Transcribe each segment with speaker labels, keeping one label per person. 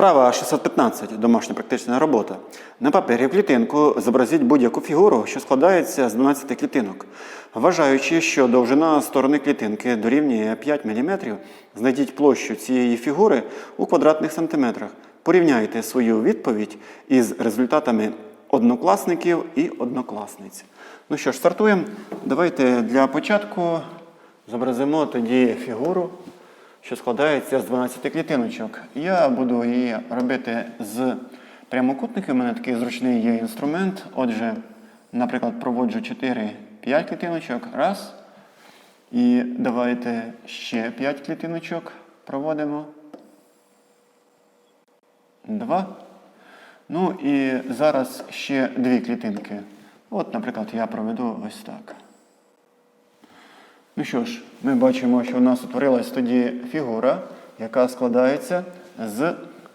Speaker 1: Вправа 615. Домашня практична робота. На папері клітинку зобразіть будь-яку фігуру, що складається з 12 клітинок. Вважаючи, що довжина сторони клітинки дорівнює 5 мм, знайдіть площу цієї фігури у квадратних сантиметрах. Порівняйте свою відповідь із результатами однокласників і однокласниць. Ну що ж, стартуємо. Давайте для початку зобразимо тоді фігуру що складається з 12 клітиночок. Я буду її робити з прямокутників. У мене такий зручний є інструмент. Отже, наприклад, проводжу 4-5 клітиночок. Раз. І давайте ще 5 клітиночок проводимо. Два. Ну і зараз ще дві клітинки. От, наприклад, я проведу ось так. Ну що ж, ми бачимо, що у нас утворилась тоді фігура, яка складається з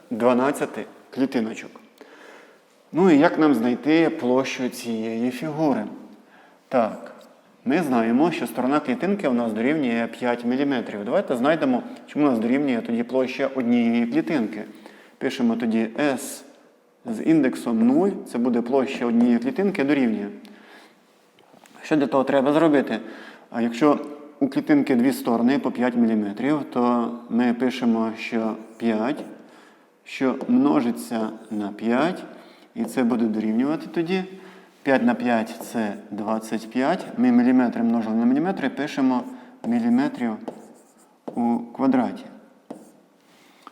Speaker 1: 12 клітиночок. Ну і як нам знайти площу цієї фігури? Так, ми знаємо, що сторона клітинки у нас дорівнює 5 мм. Давайте знайдемо, чому у нас дорівнює тоді площа однієї клітинки. Пишемо тоді S з індексом 0, це буде площа однієї клітинки дорівнює. Що для того треба зробити? А якщо у клітинки дві сторони по 5 мм, то ми пишемо, що 5, що множиться на 5, і це буде дорівнювати тоді. 5 на 5 це 25. Ми міліметри множили на міліметри, пишемо міліметрів у квадраті.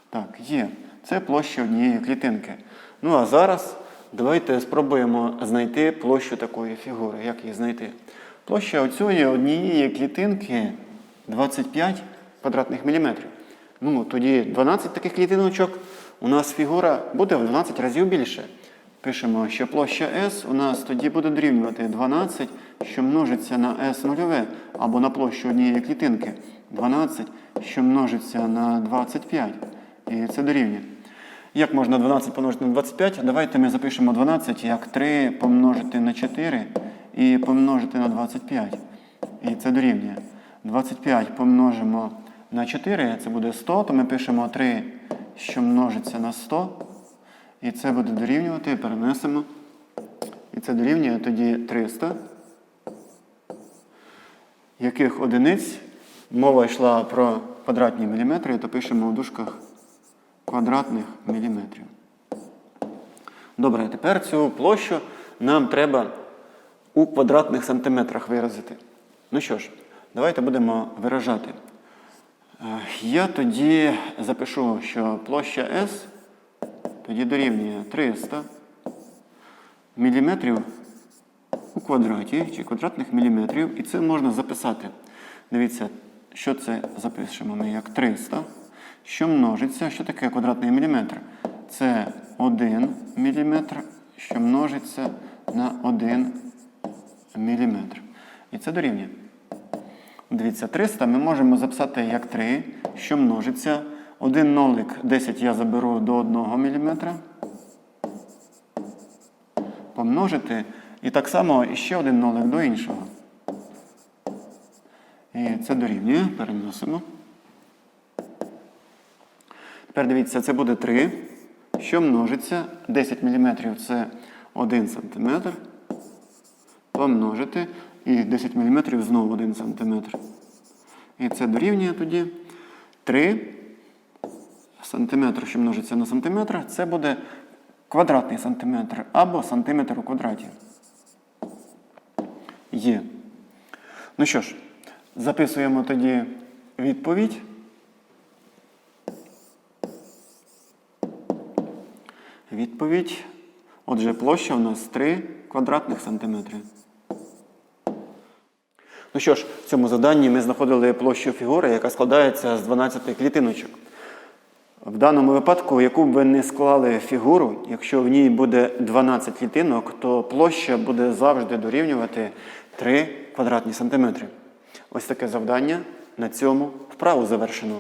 Speaker 1: Так, є. Це площа однієї клітинки. Ну а зараз давайте спробуємо знайти площу такої фігури. Як її знайти? Площа оцієї однієї клітинки 25 квадратних міліметрів. Ну, тоді 12 таких клітиночок у нас фігура буде в 12 разів більше. Пишемо, що площа S у нас тоді буде дорівнювати 12, що множиться на S нульове, або на площу однієї клітинки. 12, що множиться на 25. І це дорівнює. Як можна 12 помножити на 25? Давайте ми запишемо 12 як 3 помножити на 4 і помножити на 25. І це дорівнює. 25 помножимо на 4, це буде 100, то ми пишемо 3, що множиться на 100. І це буде дорівнювати, перенесемо. І це дорівнює тоді 300. Яких одиниць мова йшла про квадратні міліметри, то пишемо в дужках квадратних міліметрів. Добре, тепер цю площу нам треба у квадратних сантиметрах виразити. Ну що ж, давайте будемо виражати. Е, Я тоді запишу, що площа S тоді дорівнює 300 міліметрів у квадраті чи квадратних міліметрів. І це можна записати. Дивіться, що це запишемо ми як 300, що множиться. Що таке квадратний міліметр? Це 1 міліметр, що множиться на 1 міліметр. І це дорівнює. Дивіться, 300 ми можемо записати як 3, що множиться. Один нолик 10 я заберу до 1 мм. Помножити. І так само іще один нолик до іншого. І це дорівнює. Переносимо. Тепер дивіться, це буде 3. Що множиться? 10 мм це 1 см. Помножити. І 10 мм знову 1 см. І це дорівнює тоді 3 сантиметр, що множиться на сантиметр, це буде квадратний сантиметр або сантиметр у квадраті. Є. Ну що ж, записуємо тоді відповідь. Відповідь. Отже, площа у нас 3 квадратних сантиметри. Ну що ж, в цьому заданні ми знаходили площу фігури, яка складається з 12 клітиночок. В даному випадку, яку б ви не склали фігуру, якщо в ній буде 12 клітинок, то площа буде завжди дорівнювати 3 квадратні сантиметри. Ось таке завдання. На цьому вправу завершено.